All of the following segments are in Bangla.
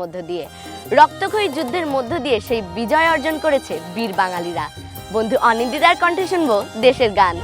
মধ্য দিয়ে। রক্তক্ষয়ী যুদ্ধের মধ্য দিয়ে সেই বিজয় অর্জন করেছে বীর বাঙালিরা। বন্ধু অনিন্দিতার কণ্ঠে শুনব দেশের গান।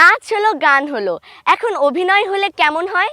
নাচ হলো গান হলো। এখন অভিনয় হলে কেমন হয়?